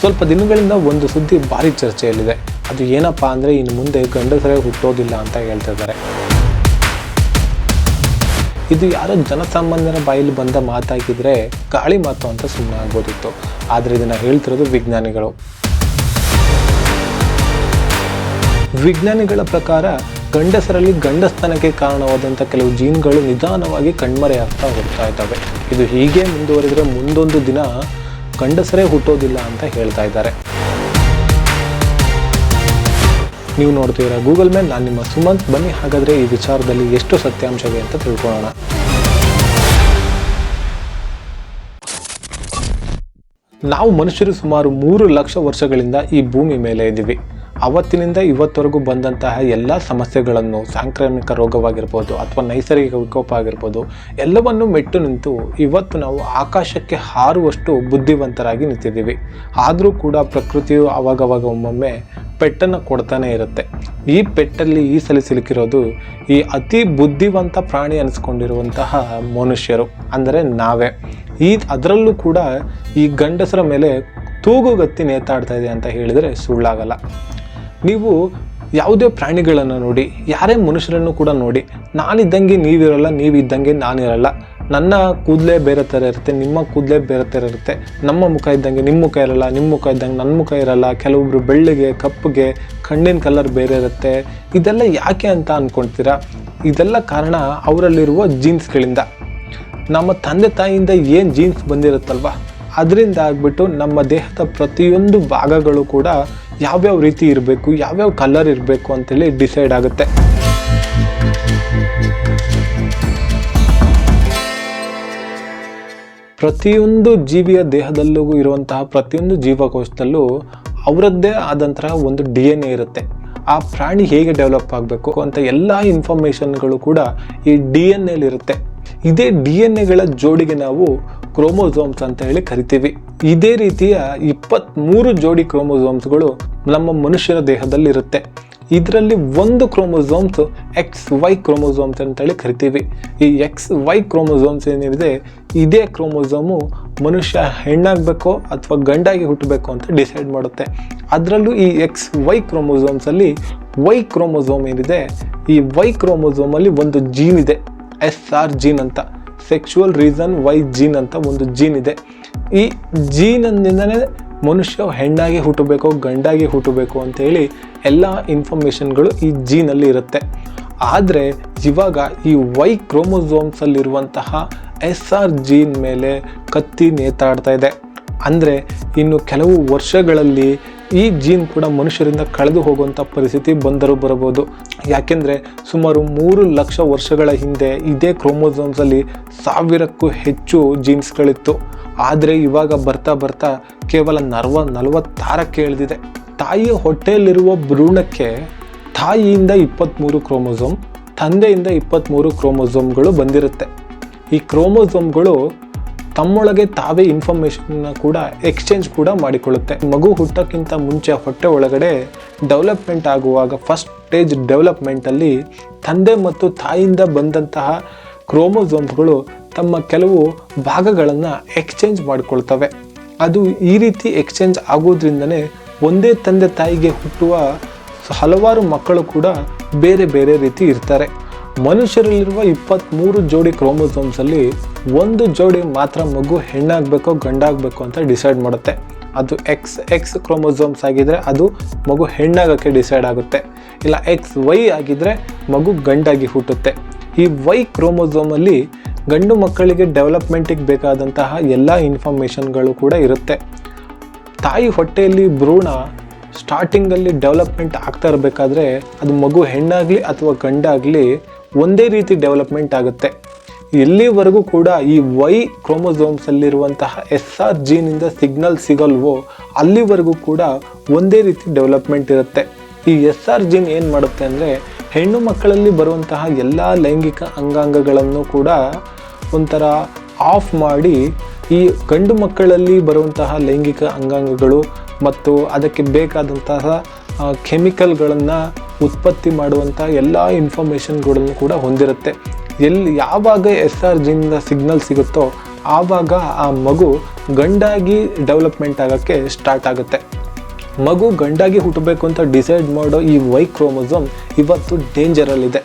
ಸ್ವಲ್ಪ ದಿನಗಳಿಂದ ಒಂದು ಸುದ್ದಿ ಭಾರಿ ಚರ್ಚೆಯಲ್ಲಿದೆ. ಅದು ಏನಪ್ಪ ಅಂದರೆ ಇನ್ನು ಮುಂದೆ ಗಂಡಸರೇ ಹುಟ್ಟೋದಿಲ್ಲ ಅಂತ ಹೇಳ್ತಾ ಇದ್ದಾರೆ. ಇದು ಯಾರೋ ಜನಸಾಮಾನ್ಯರ ಬಾಯಲ್ಲಿ ಬಂದ ಮಾತಾಗಿದ್ರೆ ಗಾಳಿ ಮಾತು ಅಂತ ಸುಮ್ಮನೆ ಆಗ್ಬೋದಿತ್ತು. ಆದರೆ ಇದನ್ನು ಹೇಳ್ತಿರೋದು ವಿಜ್ಞಾನಿಗಳು. ವಿಜ್ಞಾನಿಗಳ ಪ್ರಕಾರ ಗಂಡಸರಲ್ಲಿ ಗಂಡಸ್ತನಕ್ಕೆ ಕಾರಣವಾದಂಥ ಕೆಲವು ಜೀನ್ಗಳು ನಿಧಾನವಾಗಿ ಕಣ್ಮರೆಯಾಗ್ತಾ ಹೋಗ್ತಾ ಇದ್ದಾವೆ. ಇದು ಹೀಗೆ ಮುಂದುವರಿದರೆ ಮುಂದೊಂದು ದಿನ ಗಂಡಸರೇ ಹುಟ್ಟೋದಿಲ್ಲ ಅಂತ ಹೇಳ್ತಾ ಇದ್ದಾರೆ. ನೀವು ನೋಡ್ತೀರಾ ಗೂಗಲ್ ಮೇಲೆ ನಾನು ನಿಮ್ಮ ಸುಮಂತ್. ಬನ್ನಿ, ಹಾಗಾದರೆ ಈ ವಿಚಾರದಲ್ಲಿ ಎಷ್ಟು ಸತ್ಯಾಂಶವಿದೆ ಅಂತ ತಿಳ್ಕೊಳ್ಳೋಣ. ನಾವು ಮನುಷ್ಯರು ಸುಮಾರು ಮೂರು ಲಕ್ಷ ವರ್ಷಗಳಿಂದ ಈ ಭೂಮಿ ಮೇಲೆ ಇದ್ದೀವಿ. ಅವತ್ತಿನಿಂದ ಇವತ್ತವರೆಗೂ ಬಂದಂತಹ ಎಲ್ಲ ಸಮಸ್ಯೆಗಳನ್ನು, ಸಾಂಕ್ರಾಮಿಕ ರೋಗವಾಗಿರ್ಬೋದು ಅಥವಾ ನೈಸರ್ಗಿಕ ವಿಕೋಪ ಆಗಿರ್ಬೋದು, ಎಲ್ಲವನ್ನು ಮೆಟ್ಟು ನಿಂತು ಇವತ್ತು ನಾವು ಆಕಾಶಕ್ಕೆ ಹಾರುವಷ್ಟು ಬುದ್ಧಿವಂತರಾಗಿ ನಿಂತಿದ್ದೀವಿ. ಆದರೂ ಕೂಡ ಪ್ರಕೃತಿಯು ಅವಾಗವಾಗ ಒಮ್ಮೊಮ್ಮೆ ಪೆಟ್ಟನ್ನು ಕೊಡ್ತಾನೆ ಇರುತ್ತೆ. ಈ ಪೆಟ್ಟಲ್ಲಿ ಈ ಸಲ ಸಿಲುಕಿರೋದು ಈ ಅತಿ ಬುದ್ಧಿವಂತ ಪ್ರಾಣಿ ಅನಿಸ್ಕೊಂಡಿರುವಂತಹ ಮನುಷ್ಯರು, ಅಂದರೆ ನಾವೇ. ಈ ಅದರಲ್ಲೂ ಕೂಡ ಈ ಗಂಡಸರ ಮೇಲೆ ತೂಗುಗತ್ತಿ ನೇತಾಡ್ತಾ ಇದೆ ಅಂತ ಹೇಳಿದರೆ ಸುಳ್ಳಾಗಲ್ಲ. ನೀವು ಯಾವುದೇ ಪ್ರಾಣಿಗಳನ್ನು ನೋಡಿ, ಯಾರೇ ಮನುಷ್ಯರನ್ನು ಕೂಡ ನೋಡಿ, ನಾನಿದ್ದಂಗೆ ನೀವಿರಲ್ಲ, ನೀವಿದ್ದಂಗೆ ನಾನಿರಲ್ಲ. ನನ್ನ ಕೂದಲೇ ಬೇರೆ ಥರ ಇರುತ್ತೆ, ನಿಮ್ಮ ಕೂದಲೇ ಬೇರೆ ಥರ ಇರುತ್ತೆ. ನಮ್ಮ ಮುಖ ಇದ್ದಂಗೆ ನಿಮ್ಮ ಮುಖ ಇರಲ್ಲ, ನಿಮ್ಮ ಮುಖ ಇದ್ದಂಗೆ ನನ್ನ ಮುಖ ಇರಲ್ಲ ಕೆಲವೊಬ್ಬರು ಬೆಳ್ಳಿಗೆ, ಕಪ್ಪಗೆ, ಕಣ್ಣಿನ ಕಲರ್ ಬೇರೆ ಇರುತ್ತೆ. ಇದೆಲ್ಲ ಯಾಕೆ ಅಂತ ಅಂದ್ಕೊಳ್ತೀರಾ ಇದೆಲ್ಲ ಕಾರಣ ಅವರಲ್ಲಿರುವ ಜೀನ್ಸ್ಗಳಿಂದ ನಮ್ಮ ತಂದೆ ತಾಯಿಯಿಂದ ಏನು ಜೀನ್ಸ್ ಬಂದಿರುತ್ತಲ್ವ? ಅದರಿಂದ ಆಗ್ಬಿಟ್ಟು ನಮ್ಮ ದೇಹದ ಪ್ರತಿಯೊಂದು ಭಾಗಗಳು ಕೂಡ ಯಾವ್ಯಾವ ರೀತಿ ಇರಬೇಕು, ಯಾವ್ಯಾವ ಕಲರ್ ಇರಬೇಕು ಅಂತೇಳಿ ಡಿಸೈಡ್ ಆಗುತ್ತೆ. ಪ್ರತಿಯೊಂದು ಜೀವಿಯ ದೇಹದಲ್ಲೂ ಇರುವಂತಹ ಪ್ರತಿಯೊಂದು ಜೀವಕೋಶದಲ್ಲೂ ಅವರದ್ದೇ ಆದಂತಹ ಒಂದು ಡಿ ಎನ್ ಎ ಇರುತ್ತೆ. ಆ ಪ್ರಾಣಿ ಹೇಗೆ ಡೆವಲಪ್ ಆಗಬೇಕು ಅಂತ ಎಲ್ಲ ಇನ್ಫಾರ್ಮೇಷನ್ಗಳು ಕೂಡ ಈ ಡಿ ಎನ್ ಎಲ್ಲಿರುತ್ತೆ ಇದೇ ಡಿ ಎನ್ ಎಗಳ ಜೋಡಿಗೆ ನಾವು ಕ್ರೋಮೋಸೋಮ್ಸ್ ಅಂತ ಹೇಳಿ ಕರಿತೀವಿ. ಇದೇ ರೀತಿಯ ಇಪ್ಪತ್ತ್ಮೂರು ಜೋಡಿ ಕ್ರೋಮೋಸೋಮ್ಸ್ಗಳು ನಮ್ಮ ಮನುಷ್ಯನ ದೇಹದಲ್ಲಿ ಇರುತ್ತೆ. ಇದರಲ್ಲಿ ಒಂದು ಕ್ರೋಮೋಸೋಮ್ಸ್ ಎಕ್ಸ್ ವೈ ಕ್ರೋಮೋಸೋಮ್ಸ್ ಅಂತೇಳಿ ಕರಿತೀವಿ. ಈ ಎಕ್ಸ್ ವೈ ಕ್ರೋಮೋಸೋಮ್ಸ್ ಏನಿದೆ, ಇದೇ ಕ್ರೋಮೋಸೋಮು ಮನುಷ್ಯ ಹೆಣ್ಣಾಗಬೇಕೋ ಅಥವಾ ಗಂಡಾಗಿ ಹುಟ್ಟಬೇಕು ಅಂತ ಡಿಸೈಡ್ ಮಾಡುತ್ತೆ. ಅದರಲ್ಲೂ ಈ ಎಕ್ಸ್ ವೈ ಕ್ರೋಮೋಸೋಮ್ಸಲ್ಲಿ ವೈ ಕ್ರೋಮೋಸೋಮ್ ಏನಿದೆ, ಈ ವೈ ಕ್ರೋಮೋಸೋಮಲ್ಲಿ ಒಂದು ಜೀನ್ ಇದೆ ಎಸ್ ಆರ್ ಜೀನ್ ಅಂತ ಸೆಕ್ಷುವಲ್ ರೀಸನ್ ವೈ ಜೀನ್ ಅಂತ ಒಂದು ಜೀನ್ ಇದೆ. ಈ ಜೀನಿಂದನೇ ಮನುಷ್ಯ ಹೆಣ್ಣಾಗಿ ಹುಟ್ಟಬೇಕು, ಗಂಡಾಗಿ ಹುಟ್ಟಬೇಕು ಅಂತೇಳಿ ಎಲ್ಲ ಇನ್ಫಾರ್ಮೇಷನ್ಗಳು ಈ ಜೀನಲ್ಲಿ ಇರುತ್ತೆ. ಆದರೆ ಇವಾಗ ಈ ವೈ ಕ್ರೋಮೋಸೋಮ್ಸಲ್ಲಿರುವಂತಹ ಎಸ್ ಆರ್ ಜೀನ್ ಮೇಲೆ ಕತ್ತಿ ನೇತಾಡ್ತಾ ಇದೆ. ಅಂದರೆ ಇನ್ನು ಕೆಲವು ವರ್ಷಗಳಲ್ಲಿ ಈ ಜೀನ್ ಕೂಡ ಮನುಷ್ಯರಿಂದ ಕಳೆದು ಹೋಗುವಂಥ ಪರಿಸ್ಥಿತಿ ಬಂದರೂ ಬರಬಹುದು. ಯಾಕೆಂದರೆ ಸುಮಾರು ಮೂರು ಲಕ್ಷ ವರ್ಷಗಳ ಹಿಂದೆ ಇದೇ ಕ್ರೋಮೋಸೋಮ್ಸಲ್ಲಿ ಸಾವಿರಕ್ಕೂ ಹೆಚ್ಚು ಜೀನ್ಸ್ಗಳಿತ್ತು. ಆದರೆ ಇವಾಗ ಬರ್ತಾ ಬರ್ತಾ ಕೇವಲ ನರ್ವ ನಲವತ್ತಾರಕ್ಕೆ ಇಳಿದಿದೆ. ತಾಯಿಯ ಹೊಟ್ಟೆಯಲ್ಲಿರುವ ಭ್ರೂಣಕ್ಕೆ ತಾಯಿಯಿಂದ ಇಪ್ಪತ್ತ್ಮೂರು ಕ್ರೋಮೋಸೋಮ್, ತಂದೆಯಿಂದ ಇಪ್ಪತ್ತ್ಮೂರು ಕ್ರೋಮೋಸೋಮ್ಗಳು ಬಂದಿರುತ್ತೆ. ಈ ಕ್ರೋಮೋಸೋಮ್ಗಳು ತಮ್ಮೊಳಗೆ ತಾವೇ ಇನ್ಫಾರ್ಮೇಶನ್ ಕೂಡ ಎಕ್ಸ್ಚೇಂಜ್ ಕೂಡ ಮಾಡಿಕೊಳ್ಳುತ್ತೆ. ಮಗು ಹುಟ್ಟಕ್ಕಿಂತ ಮುಂಚೆ ಹೊಟ್ಟೆ ಒಳಗಡೆ ಡೆವಲಪ್ಮೆಂಟ್ ಆಗುವಾಗ ಫಸ್ಟ್ ಸ್ಟೇಜ್ ಡೆವಲಪ್ಮೆಂಟಲ್ಲಿ ತಂದೆ ಮತ್ತು ತಾಯಿಯಿಂದ ಬಂದಂತಹ ಕ್ರೋಮೋಸೋಮ್ಸ್ಗಳು ತಮ್ಮ ಕೆಲವು ಭಾಗಗಳನ್ನು ಎಕ್ಸ್ಚೇಂಜ್ ಮಾಡಿಕೊಳ್ತವೆ. ಅದು ಈ ರೀತಿ ಎಕ್ಸ್ಚೇಂಜ್ ಆಗೋದ್ರಿಂದನೇ ಒಂದೇ ತಂದೆ ತಾಯಿಗೆ ಹುಟ್ಟುವ ಹಲವಾರು ಮಕ್ಕಳು ಕೂಡ ಬೇರೆ ಬೇರೆ ರೀತಿ ಇರ್ತಾರೆ. ಮನುಷ್ಯರಲ್ಲಿರುವ ಇಪ್ಪತ್ತ್ಮೂರು ಜೋಡಿ ಕ್ರೋಮೋಸೋಮ್ಸಲ್ಲಿ ಒಂದು ಜೋಡಿ ಮಾತ್ರ ಮಗು ಹೆಣ್ಣಾಗಬೇಕೋ ಗಂಡಾಗಬೇಕು ಅಂತ ಡಿಸೈಡ್ ಮಾಡುತ್ತೆ. ಅದು ಎಕ್ಸ್ ಎಕ್ಸ್ ಕ್ರೋಮೋಸೋಮ್ಸ್ ಆಗಿದ್ರೆ ಅದು ಮಗು ಹೆಣ್ಣಾಗೋಕ್ಕೆ ಡಿಸೈಡ್ ಆಗುತ್ತೆ. ಇಲ್ಲ ಎಕ್ಸ್ ವೈ ಆಗಿದ್ರೆ ಮಗು ಗಂಡಾಗಿ ಹುಟ್ಟುತ್ತೆ. ಈ ವೈ ಕ್ರೋಮೋಸೋಮಲ್ಲಿ ಗಂಡು ಮಕ್ಕಳಿಗೆ ಡೆವಲಪ್ಮೆಂಟಿಗೆ ಬೇಕಾದಂತಹ ಎಲ್ಲ ಇನ್ಫಾರ್ಮೇಷನ್ಗಳು ಕೂಡ ಇರುತ್ತೆ. ತಾಯಿ ಹೊಟ್ಟೆಯಲ್ಲಿ ಭ್ರೂಣ ಸ್ಟಾರ್ಟಿಂಗಲ್ಲಿ ಡೆವಲಪ್ಮೆಂಟ್ ಆಗ್ತಾ ಇರಬೇಕಾದ್ರೆ ಅದು ಮಗು ಹೆಣ್ಣಾಗಲಿ ಅಥವಾ ಗಂಡಾಗಲಿ ಒಂದೇ ರೀತಿ ಡೆವಲಪ್ಮೆಂಟ್ ಆಗುತ್ತೆ. ಎಲ್ಲಿವರೆಗೂ ಕೂಡ ಈ ವೈ ಕ್ರೋಮೋಸೋಮ್ಸಲ್ಲಿರುವಂತಹ ಎಸ್ ಆರ್ ಜೀನಿಂದ ಸಿಗ್ನಲ್ ಸಿಗಲ್ವೋ ಅಲ್ಲಿವರೆಗೂ ಕೂಡ ಒಂದೇ ರೀತಿ ಡೆವಲಪ್ಮೆಂಟ್ ಇರುತ್ತೆ. ಈ ಎಸ್ ಆರ್ ಜೀನ್ ಏನು ಮಾಡುತ್ತೆ ಅಂದರೆ ಹೆಣ್ಣು ಮಕ್ಕಳಲ್ಲಿ ಬರುವಂತಹ ಎಲ್ಲ ಲೈಂಗಿಕ ಅಂಗಾಂಗಗಳನ್ನು ಕೂಡ ಒಂಥರ ಆಫ್ ಮಾಡಿ ಈ ಗಂಡು ಮಕ್ಕಳಲ್ಲಿ ಬರುವಂತಹ ಲೈಂಗಿಕ ಅಂಗಾಂಗಗಳು ಮತ್ತು ಅದಕ್ಕೆ ಬೇಕಾದಂತಹ ಕೆಮಿಕಲ್ಗಳನ್ನು ಉತ್ಪತ್ತಿ ಮಾಡುವಂಥ ಎಲ್ಲ ಇನ್ಫಾರ್ಮೇಷನ್ಗಳನ್ನು ಕೂಡ ಹೊಂದಿರುತ್ತೆ. ಎಲ್ಲಿ ಯಾವಾಗ ಎಸ್ ಆರ್ ಜಿಯಿಂದ ಸಿಗ್ನಲ್ ಸಿಗುತ್ತೋ ಆವಾಗ ಆ ಮಗು ಗಂಡಾಗಿ ಡೆವಲಪ್ಮೆಂಟ್ ಆಗೋಕ್ಕೆ ಸ್ಟಾರ್ಟ್ ಆಗುತ್ತೆ. ಮಗು ಗಂಡಾಗಿ ಹುಟ್ಟಬೇಕು ಅಂತ ಡಿಸೈಡ್ ಮಾಡೋ ಈ ವೈ ಕ್ರೋಮೋಸೋಮ್ ಇವತ್ತು ಡೇಂಜರಲ್ಲಿದೆ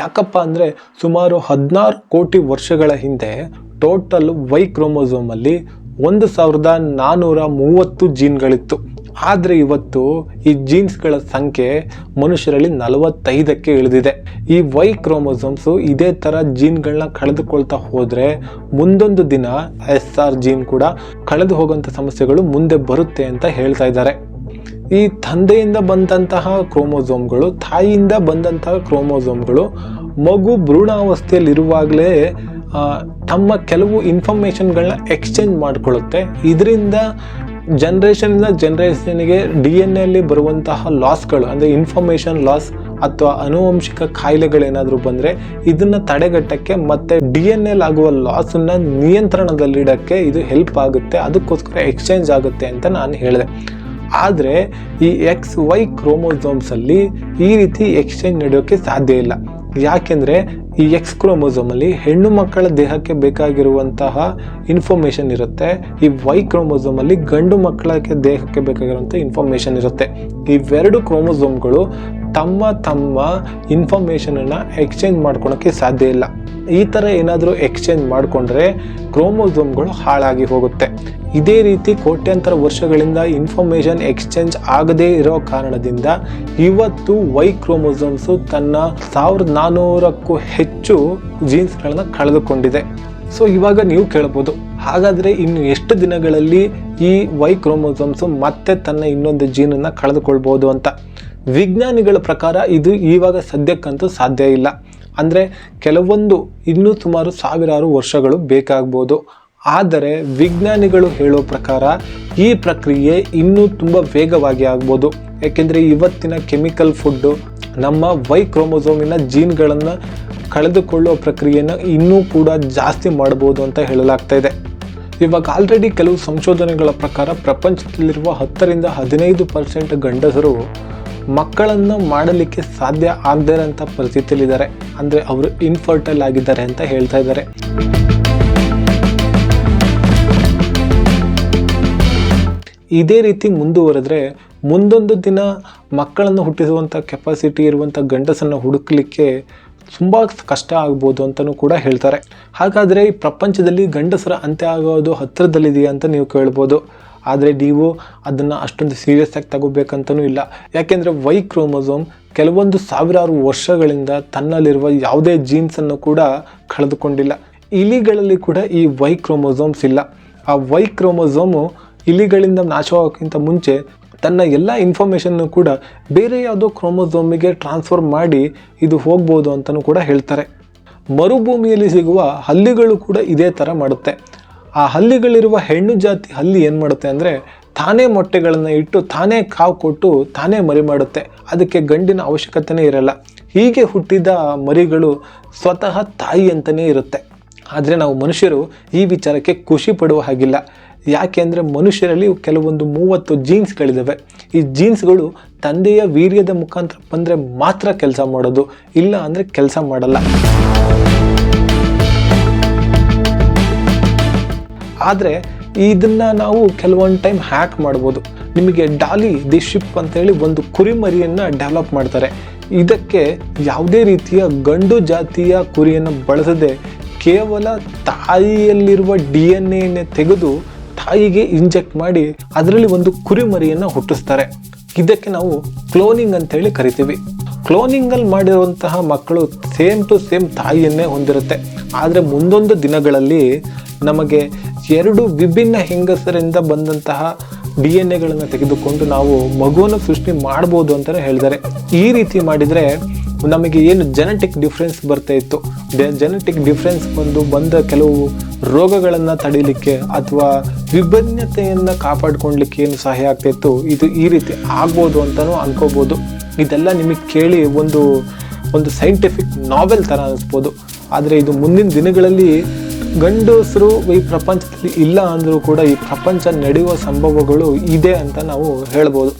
ಯಾಕಪ್ಪ ಅಂದರೆ ಸುಮಾರು ಹದಿನಾರು ಕೋಟಿ ವರ್ಷಗಳ ಹಿಂದೆ ಟೋಟಲ್ ವೈ ಕ್ರೋಮೋಸೋಮಲ್ಲಿ ಒಂದು ಸಾವಿರದ ನಾನ್ನೂರ ಮೂವತ್ತು ಜೀನ್ಗಳಿತ್ತು ಆದರೆ ಇವತ್ತು ಈ ಜೀನ್ಸ್ಗಳ ಸಂಖ್ಯೆ ಮನುಷ್ಯರಲ್ಲಿ ನಲವತ್ತೈದಕ್ಕೆ ಇಳಿದಿದೆ. ಈ ವೈ ಕ್ರೋಮೋಸೋಮ್ಸು ಇದೇ ಥರ ಜೀನ್ಗಳನ್ನ ಕಳೆದುಕೊಳ್ತಾ ಹೋದರೆ ಮುಂದೊಂದು ದಿನ ಎಸ್ ಆರ್ ಜೀನ್ ಕೂಡ ಕಳೆದು ಹೋಗುವಂಥ ಸಮಸ್ಯೆಗಳು ಮುಂದೆ ಬರುತ್ತೆ ಅಂತ ಹೇಳ್ತಾ ಇದ್ದಾರೆ. ಈ ತಂದೆಯಿಂದ ಬಂದಂತಹ ಕ್ರೋಮೋಸೋಮ್ಗಳು, ತಾಯಿಯಿಂದ ಬಂದಂತಹ ಕ್ರೋಮೋಸೋಮ್ಗಳು ಮಗು ಭ್ರೂಣಾವಸ್ಥೆಯಲ್ಲಿರುವಾಗಲೇ ತಮ್ಮ ಕೆಲವು ಇನ್ಫಾರ್ಮೇಷನ್ಗಳನ್ನ ಎಕ್ಸ್ಚೇಂಜ್ ಮಾಡಿಕೊಳ್ಳುತ್ತೆ. ಇದರಿಂದ ಜನ್ರೇಷನಿಂದ ಜನ್ರೇಷನ್ಗೆ ಡಿ ಎನ್ ಎಲ್ಲಿ ಬರುವಂತಹ ಲಾಸ್ಗಳು ಅಂದರೆ ಇನ್ಫಾರ್ಮೇಷನ್ ಲಾಸ್ ಅಥವಾ ಅನುವಂಶಿಕ ಕಾಯಿಲೆಗಳೇನಾದರೂ ಬಂದರೆ ಇದನ್ನು ತಡೆಗಟ್ಟಕ್ಕೆ ಮತ್ತು ಡಿ ಎನ್ ಎಲ್ ಆಗುವ ಲಾಸನ್ನು ನಿಯಂತ್ರಣದಲ್ಲಿಡೋಕ್ಕೆ ಇದು ಹೆಲ್ಪ್ ಆಗುತ್ತೆ, ಅದಕ್ಕೋಸ್ಕರ ಎಕ್ಸ್ಚೇಂಜ್ ಆಗುತ್ತೆ ಅಂತ ನಾನು ಹೇಳಿದೆ. ಆದರೆ ಈ ಎಕ್ಸ್ ವೈ ಕ್ರೋಮೋಸೋಮ್ಸಲ್ಲಿ ಈ ರೀತಿ ಎಕ್ಸ್ಚೇಂಜ್ ನಡೆಯೋಕ್ಕೆ ಸಾಧ್ಯ ಇಲ್ಲ. ಯಾಕೆಂದರೆ ಈ ಎಕ್ಸ್ ಕ್ರೋಮೋಸೋಮಲ್ಲಿ ಹೆಣ್ಣು ಮಕ್ಕಳ ದೇಹಕ್ಕೆ ಬೇಕಾಗಿರುವಂತಹ ಇನ್ಫಾರ್ಮೇಷನ್ ಇರುತ್ತೆ. ಈ ವೈ ಕ್ರೋಮೋಸೋಮಲ್ಲಿ ಗಂಡು ಮಕ್ಕಳಕ್ಕೆ ದೇಹಕ್ಕೆ ಬೇಕಾಗಿರುವಂಥ ಇನ್ಫಾರ್ಮೇಷನ್ ಇರುತ್ತೆ. ಇವೆರಡು ಕ್ರೋಮೋಸೋಮ್ಗಳು ತಮ್ಮ ತಮ್ಮ ಇನ್ಫಾರ್ಮೇಷನನ್ನು ಎಕ್ಸ್ಚೇಂಜ್ ಮಾಡ್ಕೊಳಕ್ಕೆ ಸಾಧ್ಯ ಇಲ್ಲ. ಈ ಥರ ಏನಾದರೂ ಎಕ್ಸ್ಚೇಂಜ್ ಮಾಡಿಕೊಂಡ್ರೆ ಕ್ರೋಮೋಸೋಮ್ಗಳು ಹಾಳಾಗಿ ಹೋಗುತ್ತೆ. ಇದೇ ರೀತಿ ಕೋಟ್ಯಂತರ ವರ್ಷಗಳಿಂದ ಇನ್ಫಾರ್ಮೇಷನ್ ಎಕ್ಸ್ಚೇಂಜ್ ಆಗದೇ ಇರೋ ಕಾರಣದಿಂದ ಇವತ್ತು ವೈ ಕ್ರೋಮೋಸೋಮ್ಸು ತನ್ನ ಸಾವಿರದ ನಾನ್ನೂರಕ್ಕೂ ಹೆಚ್ಚು ಜೀನ್ಸ್ಗಳನ್ನ ಕಳೆದುಕೊಂಡಿದೆ. ಸೊ ಇವಾಗ ನೀವು ಕೇಳ್ಬೋದು. ಹಾಗಾದರೆ ಇನ್ನು ಎಷ್ಟು ದಿನಗಳಲ್ಲಿ ಈ ವೈ ಕ್ರೋಮೋಸೋಮ್ಸು ಮತ್ತೆ ತನ್ನ ಇನ್ನೊಂದು ಜೀನನ್ನು ಕಳೆದುಕೊಳ್ಬೋದು ಅಂತ. ವಿಜ್ಞಾನಿಗಳ ಪ್ರಕಾರ ಇದು ಇವಾಗ ಸದ್ಯಕ್ಕಂತೂ ಸಾಧ್ಯ ಇಲ್ಲ. ಅಂದರೆ ಕೆಲವೊಂದು, ಇನ್ನೂ ಸುಮಾರು ಸಾವಿರಾರು ವರ್ಷಗಳು ಬೇಕಾಗ್ಬೋದು. ಆದರೆ ವಿಜ್ಞಾನಿಗಳು ಹೇಳೋ ಪ್ರಕಾರ ಈ ಪ್ರಕ್ರಿಯೆ ಇನ್ನೂ ತುಂಬ ವೇಗವಾಗಿ ಆಗ್ಬೋದು. ಯಾಕೆಂದರೆ ಇವತ್ತಿನ ಕೆಮಿಕಲ್ ಫುಡ್ಡು, ನಮ್ಮ ವೈ ಕ್ರೋಮೋಸೋಮಿನ ಜೀನ್ಗಳನ್ನು ಕಳೆದುಕೊಳ್ಳುವ ಪ್ರಕ್ರಿಯೆಯನ್ನು ಇನ್ನೂ ಕೂಡ ಜಾಸ್ತಿ ಮಾಡ್ಬೋದು ಅಂತ ಹೇಳಲಾಗ್ತಾ ಇದೆ. ಇವಾಗ ಆಲ್ರೆಡಿ ಕೆಲವು ಸಂಶೋಧನೆಗಳ ಪ್ರಕಾರ ಪ್ರಪಂಚದಲ್ಲಿರುವ ಹತ್ತರಿಂದ ಹದಿನೈದು ಪರ್ಸೆಂಟ್ ಗಂಡಸರು ಮಕ್ಕಳನ್ನು ಮಾಡಲಿಕ್ಕೆ ಸಾಧ್ಯ ಆಗದೇ ಇರೋಂಥ ಪರಿಸ್ಥಿತಿಯಲ್ಲಿದ್ದಾರೆ. ಅಂದರೆ ಅವರು ಇನ್ಫರ್ಟೈಲ್ ಆಗಿದ್ದಾರೆ ಅಂತ ಹೇಳ್ತಾ ಇದ್ದಾರೆ. ಇದೇ ರೀತಿ ಮುಂದುವರೆದ್ರೆ ಮುಂದೊಂದು ದಿನ ಮಕ್ಕಳನ್ನು ಹುಟ್ಟಿಸುವಂಥ ಕೆಪಾಸಿಟಿ ಇರುವಂಥ ಗಂಡಸನ್ನು ಹುಡುಕಲಿಕ್ಕೆ ತುಂಬ ಕಷ್ಟ ಆಗ್ಬೋದು ಅಂತಲೂ ಕೂಡ ಹೇಳ್ತಾರೆ. ಹಾಗಾದರೆ ಈ ಪ್ರಪಂಚದಲ್ಲಿ ಗಂಡಸರ ಅಂತ್ಯ ಆಗೋದು ಹತ್ತಿರದಲ್ಲಿದೆಯಾ ಅಂತ ನೀವು ಕೇಳ್ಬೋದು. ಆದರೆ ನೀವು ಅದನ್ನು ಅಷ್ಟೊಂದು ಸೀರಿಯಸ್ ಆಗಿ ತಗೋಬೇಕಂತನೂ ಇಲ್ಲ. ಯಾಕೆಂದರೆ ವೈ ಕ್ರೋಮೋಸೋಮ್ ಕೆಲವೊಂದು ಸಾವಿರಾರು ವರ್ಷಗಳಿಂದ ತನ್ನಲ್ಲಿರುವ ಯಾವುದೇ ಜೀನ್ಸನ್ನು ಕೂಡ ಕಳೆದುಕೊಂಡಿಲ್ಲ. ಇಲಿಗಳಲ್ಲಿ ಕೂಡ ಈ ವೈ ಕ್ರೋಮೋಸೋಮ್ಸ್ ಇಲ್ಲ. ಆ ವೈ ಕ್ರೋಮೋಸೋಮು ಇಲಿಗಳಿಂದ ನಾಶವಾಗೋಕ್ಕಿಂತ ಮುಂಚೆ ತನ್ನ ಎಲ್ಲ ಇನ್ಫಾರ್ಮೇಷನ್ನು ಕೂಡ ಬೇರೆ ಯಾವುದೋ ಕ್ರೋಮೋಸೋಮಿಗೆ ಟ್ರಾನ್ಸ್ಫರ್ ಮಾಡಿ ಇದು ಹೋಗ್ಬೋದು ಅಂತಲೂ ಕೂಡ ಹೇಳ್ತಾರೆ. ಮರುಭೂಮಿಯಲ್ಲಿ ಸಿಗುವ ಹಲ್ಲಿಗಳು ಕೂಡ ಇದೇ ಥರ ಮಾಡುತ್ತೆ. ಆ ಹಲ್ಲಿಗಳಿರುವ ಹೆಣ್ಣು ಜಾತಿ ಹಲ್ಲಿ ಏನು ಮಾಡುತ್ತೆ ಅಂದರೆ ತಾನೇ ಮೊಟ್ಟೆಗಳನ್ನು ಇಟ್ಟು ತಾನೇ ಕಾವು ಕೊಟ್ಟು ತಾನೇ ಮರಿ ಮಾಡುತ್ತೆ. ಅದಕ್ಕೆ ಗಂಡಿನ ಅವಶ್ಯಕತೆನೇ ಇರಲ್ಲ. ಹೀಗೆ ಹುಟ್ಟಿದ ಮರಿಗಳು ಸ್ವತಃ ತಾಯಿ ಅಂತಲೇ ಇರುತ್ತೆ. ಆದರೆ ನಾವು ಮನುಷ್ಯರು ಈ ವಿಚಾರಕ್ಕೆ ಖುಷಿ ಪಡುವ ಹಾಗಿಲ್ಲ. ಯಾಕೆಂದರೆ ಮನುಷ್ಯರಲ್ಲಿ ಕೆಲವೊಂದು ಮೂವತ್ತು ಜೀನ್ಸ್ಗಳಿದ್ದಾವೆ ಈ ಜೀನ್ಸ್ಗಳು ತಂದೆಯ ವೀರ್ಯದ ಮುಖಾಂತರ ಬಂದರೆ ಮಾತ್ರ ಕೆಲಸ ಮಾಡೋದು, ಇಲ್ಲ ಅಂದರೆ ಕೆಲಸ ಮಾಡಲ್ಲ. ಆದರೆ ಇದನ್ನು ನಾವು ಕೆಲವೊಂದು ಟೈಮ್ ಹ್ಯಾಕ್ ಮಾಡ್ಬೋದು. ನಿಮಗೆ ಡಾಲಿ ದಿ ಶಿಪ್ ಅಂತೇಳಿ ಒಂದು ಕುರಿಮರಿಯನ್ನು ಡೆವಲಪ್ ಮಾಡ್ತಾರೆ. ಇದಕ್ಕೆ ಯಾವುದೇ ರೀತಿಯ ಗಂಡು ಜಾತಿಯ ಕುರಿಯನ್ನು ಬಳಸದೆ ಕೇವಲ ತಾಯಿಯಲ್ಲಿರುವ ಡಿ ಎನ್ ತೆಗೆದು ತಾಯಿಗೆ ಇಂಜೆಕ್ಟ್ ಮಾಡಿ ಅದರಲ್ಲಿ ಒಂದು ಕುರಿಮರಿಯನ್ನು ಹುಟ್ಟಿಸ್ತಾರೆ. ಇದಕ್ಕೆ ನಾವು ಕ್ಲೋನಿಂಗ್ ಅಂತೇಳಿ ಕರಿತೀವಿ. ಕ್ಲೋನಿಂಗಲ್ಲಿ ಮಾಡಿರುವಂತಹ ಮಕ್ಕಳು ಸೇಮ್ ಟು ಸೇಮ್ ತಾಯಿಯನ್ನೇ ಹೊಂದಿರುತ್ತೆ. ಆದರೆ ಮುಂದೊಂದು ದಿನಗಳಲ್ಲಿ ನಮಗೆ ಎರಡು ವಿಭಿನ್ನ ಹೆಂಗಸರಿಂದ ಬಂದಂತಹ ಡಿ ಎನ್ ಎಗಳನ್ನು ತೆಗೆದುಕೊಂಡು ನಾವು ಮಗುವನ್ನು ಸೃಷ್ಟಿ ಮಾಡ್ಬೋದು ಅಂತಲೇ ಹೇಳಿದ್ದಾರೆ. ಈ ರೀತಿ ಮಾಡಿದರೆ ನಮಗೆ ಏನು ಜೆನೆಟಿಕ್ ಡಿಫ್ರೆನ್ಸ್ ಬರ್ತಾ ಇತ್ತು? ಜೆನೆಟಿಕ್ ಡಿಫ್ರೆನ್ಸ್ ಬಂದು ಬಂದ ಕೆಲವು ರೋಗಗಳನ್ನು ತಡೀಲಿಕ್ಕೆ ಅಥವಾ ವಿಭಿನ್ನತೆಯನ್ನು ಕಾಪಾಡ್ಕೊಳ್ಲಿಕ್ಕೆ ಏನು ಸಹಾಯ ಆಗ್ತಾಯಿತ್ತು ಇದು ಈ ರೀತಿ ಆಗ್ಬೋದು ಅಂತಲೂ ಅನ್ಕೋಬೋದು. ಇದೆಲ್ಲ ನಿಮಗೆ ಕೇಳಿ ಒಂದು ಒಂದು ಸೈಂಟಿಫಿಕ್ ನಾವೆಲ್ ಥರ ಅನಿಸ್ಬೋದು. ಆದರೆ ಇದು ಮುಂದಿನ ದಿನಗಳಲ್ಲಿ ಗಂಡಸರು ಈ ಪ್ರಪಂಚದಲ್ಲಿ ಇಲ್ಲ ಅಂದರೂ ಕೂಡ ಈ ಪ್ರಪಂಚ ನಡೆಯುವ ಸಂಭವಗಳು ಇದೆ ಅಂತ ನಾವು ಹೇಳ್ಬೋದು.